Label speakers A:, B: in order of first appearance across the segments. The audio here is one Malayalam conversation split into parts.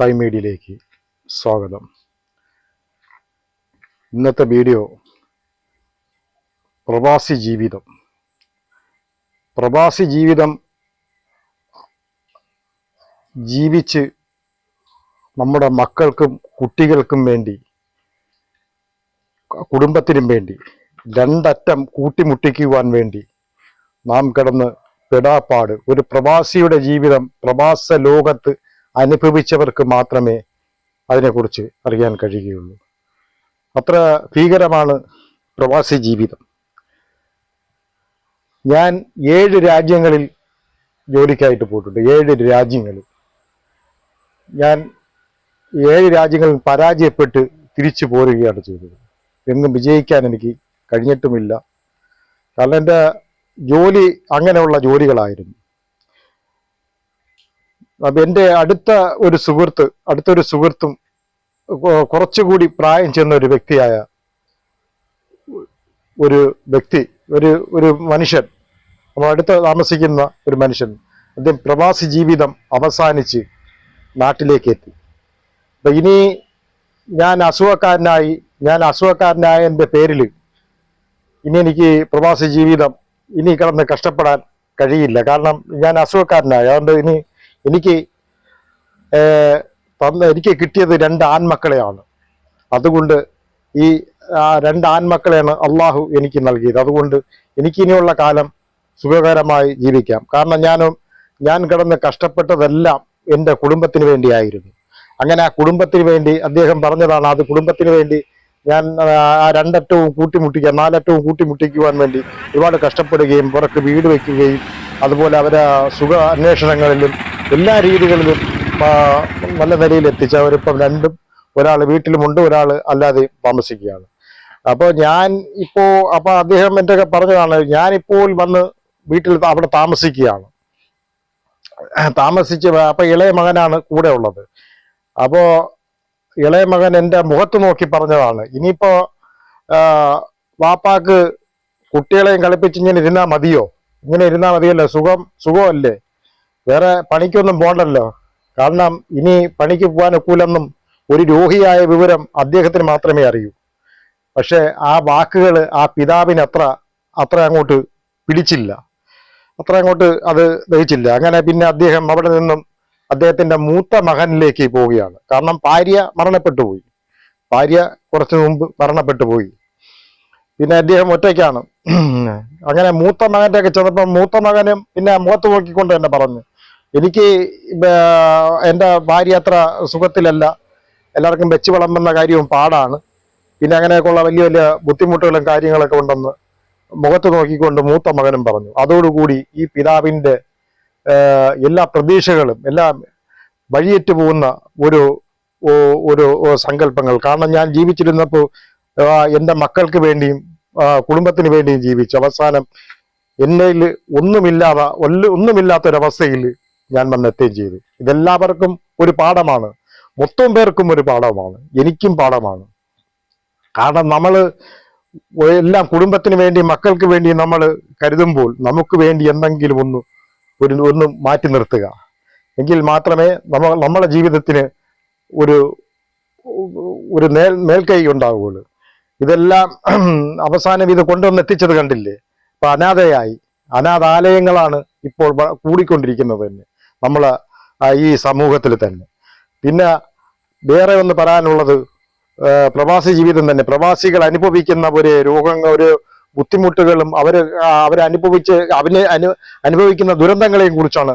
A: ടൈം മീഡിയയിലേക്ക് സ്വാഗതം. ഇന്നത്തെ വീഡിയോ പ്രവാസി ജീവിതം. പ്രവാസി ജീവിതം ജീവിച്ച് നമ്മുടെ മക്കൾക്കും കുട്ടികൾക്കും വേണ്ടി കുടുംബത്തിനും വേണ്ടി രണ്ടറ്റം കൂട്ടിമുട്ടിക്കുവാൻ വേണ്ടി നാം കിടന്ന് പെടാപ്പാട്. ഒരു പ്രവാസിയുടെ ജീവിതം പ്രവാസ ലോകത്ത് അനുഭവിച്ചവർക്ക് മാത്രമേ അതിനെക്കുറിച്ച് അറിയാൻ കഴിയുകയുള്ളൂ. അത്ര ഭീകരമാണ് പ്രവാസി ജീവിതം. ഞാൻ ഏഴ് രാജ്യങ്ങളിൽ ജോലിക്കായിട്ട് പോയിട്ടുണ്ട്. ഏഴ് രാജ്യങ്ങളിൽ. ഞാൻ ഏഴ് രാജ്യങ്ങളിൽ പരാജയപ്പെട്ട് തിരിച്ചു പോരുകയാണ് ചെയ്തത്. എങ്ങും വിജയിക്കാൻ എനിക്ക് കഴിഞ്ഞിട്ടുമില്ല. കാരണം എന്റെ ജോലി അങ്ങനെയുള്ള ജോലികളായിരുന്നു. എന്റെ അടുത്ത ഒരു സുഹൃത്ത് അടുത്തൊരു സുഹൃത്തും കുറച്ചുകൂടി പ്രായം ചെന്ന ഒരു വ്യക്തിയായ ഒരു വ്യക്തി ഒരു ഒരു മനുഷ്യൻ നമ്മൾ അടുത്ത് താമസിക്കുന്ന ഒരു മനുഷ്യൻ അദ്ദേഹം പ്രവാസി ജീവിതം അവസാനിച്ച് നാട്ടിലേക്ക് എത്തി അപ്പൊ ഇനി ഞാൻ അസുഖക്കാരനായി ഞാൻ അസുഖക്കാരനായ എന്റെ പേരിൽ ഇനി എനിക്ക് പ്രവാസി ജീവിതം ഇനി കിടന്ന് കഷ്ടപ്പെടാൻ കഴിയില്ല. കാരണം ഞാൻ അസുഖക്കാരനായി അതുകൊണ്ട് ഇനി എനിക്ക് തന്ന എനിക്ക് കിട്ടിയത് രണ്ട് ആൺമക്കളെയാണ്. അതുകൊണ്ട് ഈ രണ്ട് ആൺമക്കളെയാണ് അള്ളാഹു എനിക്ക് നൽകിയത്. അതുകൊണ്ട് എനിക്കിനിയുള്ള കാലം സുഖകരമായി ജീവിക്കാം. കാരണം ഞാനും ഞാൻ കിടന്ന് കഷ്ടപ്പെട്ടതെല്ലാം എന്റെ കുടുംബത്തിന് വേണ്ടിയായിരുന്നു. അങ്ങനെ ആ കുടുംബത്തിന് വേണ്ടി അദ്ദേഹം പറഞ്ഞതാണ് അത് കുടുംബത്തിന് വേണ്ടി ഞാൻ ആ, ആ രണ്ടറ്റവും കൂട്ടിമുട്ടിക്കുക നാലറ്റവും കൂട്ടിമുട്ടിക്കുവാൻ വേണ്ടി ഒരുപാട് കഷ്ടപ്പെടുകയും പുറത്ത് വീട് വയ്ക്കുകയും അതുപോലെ അവരെ സുഖ അന്വേഷണങ്ങളിലും എല്ലാ രീതികളിലും നല്ല നിലയിൽ എത്തിച്ച അവരിപ്പം രണ്ടും ഒരാൾ വീട്ടിലുമുണ്ട് ഒരാൾ അല്ലാതെ താമസിക്കുകയാണ്. അപ്പോൾ ഞാൻ ഇപ്പോൾ അപ്പോൾ അദ്ദേഹം എന്റെ പറഞ്ഞതാണ് ഞാനിപ്പോൾ വന്ന് വീട്ടിൽ അവിടെ താമസിക്കുകയാണ്. താമസിച്ച് അപ്പോൾ അപ്പൊ ഇളയ മകനാണ് കൂടെ ഉള്ളത്. അപ്പോൾ ഇളയ മകൻ എന്റെ മുഖത്ത് നോക്കി പറഞ്ഞതാണ് ഇനിയിപ്പോൾ വാപ്പാക്ക് കുട്ടികളെയും കളിപ്പിച്ച് ഇങ്ങനെ ഇരുന്നാൽ മതിയോ? ഇങ്ങനെ ഇരുന്നാൽ മതിയല്ലോ? സുഖം സുഖമല്ലേ? വേറെ പണിക്കൊന്നും പോണ്ടല്ലോ. കാരണം ഇനി പണിക്ക് പോകാൻ ഒക്കൂലെന്നും ഒരു രോഗിയായ വിവരം അദ്ദേഹത്തിന് മാത്രമേ അറിയൂ. പക്ഷെ ആ വാക്കുകൾ ആ പിതാവിന് അത്ര അത്ര അങ്ങോട്ട് പിടിച്ചില്ല. അത്ര അങ്ങോട്ട് അത് ദഹിച്ചില്ല. അങ്ങനെ പിന്നെ അദ്ദേഹം അവിടെ നിന്നും അദ്ദേഹത്തിന്റെ മൂത്ത മകനിലേക്ക് പോവുകയാണ്. കാരണം ഭാര്യ മരണപ്പെട്ടു പോയി. ഭാര്യ കുറച്ചു മുമ്പ് മരണപ്പെട്ടു പോയി. പിന്നെ അദ്ദേഹം ഒറ്റയ്ക്കാണ്. അങ്ങനെ മൂത്ത മകന്റെ ഒക്കെ ചെന്നപ്പോൾ മൂത്ത മകനും പിന്നെ മുഖത്ത് നോക്കിക്കൊണ്ട് തന്നെ പറഞ്ഞു. എനിക്ക് എന്റെ ഭാര്യ അത്ര സുഖത്തിലല്ല. എല്ലാവർക്കും വെച്ച് വിളമ്പുന്ന കാര്യവും പാടാണ്. പിന്നെ അങ്ങനെയൊക്കെയുള്ള വലിയ വലിയ ബുദ്ധിമുട്ടുകളും കാര്യങ്ങളൊക്കെ ഉണ്ടെന്ന് മുഖത്ത് നോക്കിക്കൊണ്ട് മൂത്ത മകനും പറഞ്ഞു. അതോടുകൂടി ഈ പിതാവിന്റെ എല്ലാ പ്രതീക്ഷകളും എല്ലാം വഴിയേറ്റ് പോകുന്ന ഒരു ഒരു സങ്കല്പങ്ങൾ. കാരണം ഞാൻ ജീവിച്ചിരുന്നപ്പോൾ എന്റെ മക്കൾക്ക് വേണ്ടിയും കുടുംബത്തിന് വേണ്ടിയും ജീവിച്ചു അവസാനം എന്നിൽ ഒന്നുമില്ലാതെ ഒന്നുമില്ലാത്തൊരവസ്ഥയിൽ ഞാൻ വന്നെത്തുകയും ചെയ്തു. ഇതെല്ലാവർക്കും ഒരു പാഠമാണ്. മൊത്തം പേർക്കും ഒരു പാഠമാണ്. എനിക്കും പാഠമാണ്. കാരണം നമ്മൾ എല്ലാം കുടുംബത്തിന് വേണ്ടി മക്കൾക്ക് വേണ്ടി നമ്മൾ കരുതുമ്പോൾ നമുക്ക് വേണ്ടി എന്തെങ്കിലും ഒന്ന് ഒരു ഒന്ന് മാറ്റി നിർത്തുക. എങ്കിൽ മാത്രമേ നമ്മ നമ്മുടെ ജീവിതത്തിന് ഒരു ഒരു മേൽ മേൽക്കൈ ഉണ്ടാവുകയുള്ളൂ. ഇതെല്ലാം അവസാനം ഇത് കൊണ്ടുവന്ന് എത്തിച്ചത് കണ്ടില്ലേ? ഇപ്പൊ അനാഥയായി. അനാഥാലയങ്ങളാണ് ഇപ്പോൾ കൂടിക്കൊണ്ടിരിക്കുന്നത് തന്നെ. നമ്മളെ ആ, ഈ സമൂഹത്തിൽ തന്നെ. പിന്നെ വേറെ ഒന്ന് പറയാനുള്ളത് പ്രവാസി ജീവിതം തന്നെ. പ്രവാസികൾ അനുഭവിക്കുന്ന ഒരു രോഗങ്ങൾ ഒരു ബുദ്ധിമുട്ടുകളും അവർ അവരനുഭവിച്ച് അവനെ അനു അനുഭവിക്കുന്ന ദുരന്തങ്ങളെയും കുറിച്ചാണ്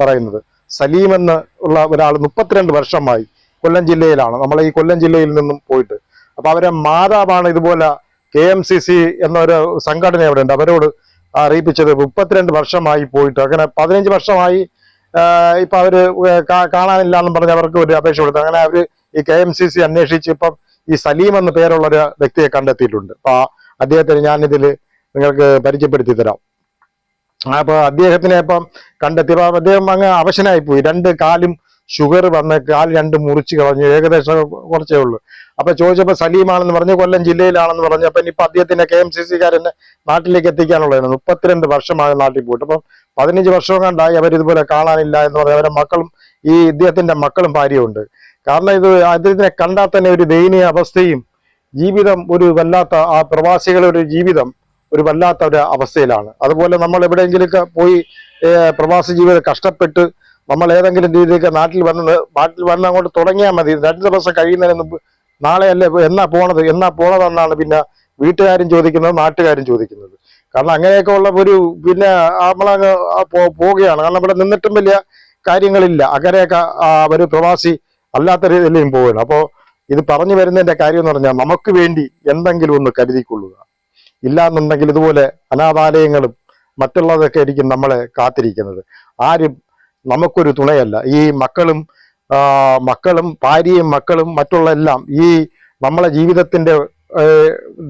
A: പറയുന്നത്. സലീം എന്ന് ഉള്ള ഒരാൾ മുപ്പത്തിരണ്ട് വർഷമായി കൊല്ലം ജില്ലയിലാണ്. നമ്മൾ ഈ കൊല്ലം ജില്ലയിൽ നിന്നും പോയിട്ട്. അപ്പൊ അവരെ മാതാവാണ് ഇതുപോലെ കെ എം സി സി എന്നൊരു സംഘടന അവിടെ ഉണ്ട്. അവരോട് അറിയിപ്പിച്ചത് മുപ്പത്തിരണ്ട് വർഷമായി പോയിട്ട്. അങ്ങനെ പതിനഞ്ച് വർഷമായി ഇപ്പൊ അവർ കാണാനില്ല എന്നും പറഞ്ഞ് അവർക്ക് ഒരു അപേക്ഷ കൊടുത്തു അങ്ങനെ അവർ ഈ കെ എം സി സി അന്വേഷിച്ച് ഇപ്പം ഈ സലീം എന്ന പേരുള്ള ഒരു വ്യക്തിയെ കണ്ടെത്തിയിട്ടുണ്ട്. അപ്പൊ അദ്ദേഹത്തിന് ഞാൻ ഇതിൽ നിങ്ങൾക്ക് പരിചയപ്പെടുത്തി തരാം. അപ്പൊ അദ്ദേഹത്തിനെ ഇപ്പം കണ്ടെത്തിയപ്പോ അദ്ദേഹം അങ്ങ് അവശനായി പോയി. രണ്ട് കാലും ഷുഗർ വന്ന് കാൽ രണ്ട് മുറിച്ച് കളഞ്ഞു. ഏകദേശം കുറച്ചേ ഉള്ളൂ. അപ്പൊ ചോദിച്ചപ്പോ സലീമാണെന്ന് പറഞ്ഞു കൊല്ലം ജില്ലയിലാണെന്ന് പറഞ്ഞു. അപ്പൊ ഇനിയിപ്പോ അദ്ദേഹത്തിന്റെ കെ എം സി സിക്കാരനെ നാട്ടിലേക്ക് എത്തിക്കാനുള്ളതാണ് മുപ്പത്തിരണ്ട് വർഷമായി നാട്ടിൽ പോയിട്ട്. അപ്പം പതിനഞ്ച് വർഷം കണ്ടായി അവർ ഇതുപോലെ കാണാനില്ല എന്ന് പറഞ്ഞ അവരുടെ മക്കളും ഈ ഇദ്ദേഹത്തിന്റെ മക്കളും ഭാര്യയുണ്ട്. കാരണം ഇത് അദ്ദേഹത്തിനെ കണ്ടാൽ തന്നെ ഒരു ദയനീയ അവസ്ഥയും ജീവിതം ഒരു വല്ലാത്ത ആ പ്രവാസികളുടെ ഒരു ജീവിതം ഒരു വല്ലാത്ത ഒരു അവസ്ഥയിലാണ്. അതുപോലെ നമ്മൾ എവിടെയെങ്കിലുമൊക്കെ പോയി പ്രവാസി ജീവിതം കഷ്ടപ്പെട്ട് നമ്മൾ ഏതെങ്കിലും രീതിക്ക് നാട്ടിൽ വന്ന് നാട്ടിൽ വന്ന് അങ്ങോട്ട് തുടങ്ങിയാൽ മതി. രണ്ട് ദിവസം കഴിയുന്നതിന് നാളെ അല്ലേ എന്നാ പോണത് എന്നാ പോണതെന്നാണ് പിന്നെ വീട്ടുകാരും ചോദിക്കുന്നത് നാട്ടുകാരും ചോദിക്കുന്നത്. കാരണം അങ്ങനെയൊക്കെ ഉള്ള ഒരു പിന്നെ നമ്മളങ്ങ് പോവുകയാണ്. കാരണം ഇവിടെ നിന്നിട്ടും വലിയ കാര്യങ്ങളില്ല. അങ്ങനെയൊക്കെ ഒരു പ്രവാസി അല്ലാത്ത രീതിയിലും പോവുകയാണ്. അപ്പോൾ ഇത് പറഞ്ഞു വരുന്നതിന്റെ കാര്യം എന്ന് പറഞ്ഞാൽ നമുക്ക് വേണ്ടി എന്തെങ്കിലും ഒന്ന് കരുതിക്കൊള്ളുക. ഇല്ലാന്നുണ്ടെങ്കിൽ ഇതുപോലെ അനാഥാലയങ്ങളും മറ്റുള്ളതൊക്കെ ആയിരിക്കും നമ്മളെ കാത്തിരിക്കുന്നത്. ആരും നമുക്കൊരു തുണയല്ല. ഈ മക്കളും മക്കളും ഭാര്യയും മക്കളും മറ്റുള്ള എല്ലാം ഈ നമ്മളെ ജീവിതത്തിന്റെ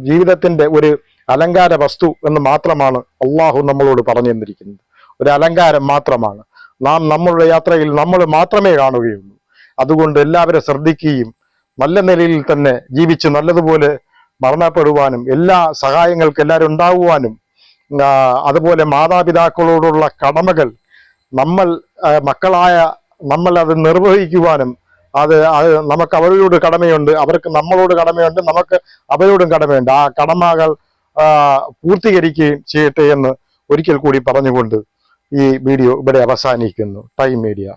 A: ജീവിതത്തിന്റെ ഒരു അലങ്കാര വസ്തു എന്ന് മാത്രമാണ് അള്ളാഹു നമ്മളോട് പറഞ്ഞു തന്നിരിക്കുന്നത് ഒരു അലങ്കാരം മാത്രമാണ്. നാം നമ്മളുടെ യാത്രയിൽ നമ്മൾ മാത്രമേ കാണുകയുള്ളൂ. അതുകൊണ്ട് എല്ലാവരും ശ്രദ്ധിക്കുകയും നല്ല നിലയിൽ തന്നെ ജീവിച്ച് നല്ലതുപോലെ മരണപ്പെടുവാനും എല്ലാ സഹായങ്ങൾക്ക് എല്ലാവരും ഉണ്ടാകുവാനും അതുപോലെ മാതാപിതാക്കളോടുള്ള കടമകൾ നമ്മൾ മക്കളായ നമ്മൾ അത് നിർവഹിക്കുവാനും അത് അത് നമുക്ക് അവരോട് കടമയുണ്ട് അവർക്ക് നമ്മളോട് കടമയുണ്ട് നമുക്ക് അവരോടും കടമയുണ്ട്. ആ കടമകൾ പൂർത്തീകരിക്കുകയും ചെയ്യട്ടെ എന്ന് ഒരിക്കൽ കൂടി പറഞ്ഞുകൊണ്ട് ഈ വീഡിയോ ഇവിടെ അവസാനിക്കുന്നു. Time media.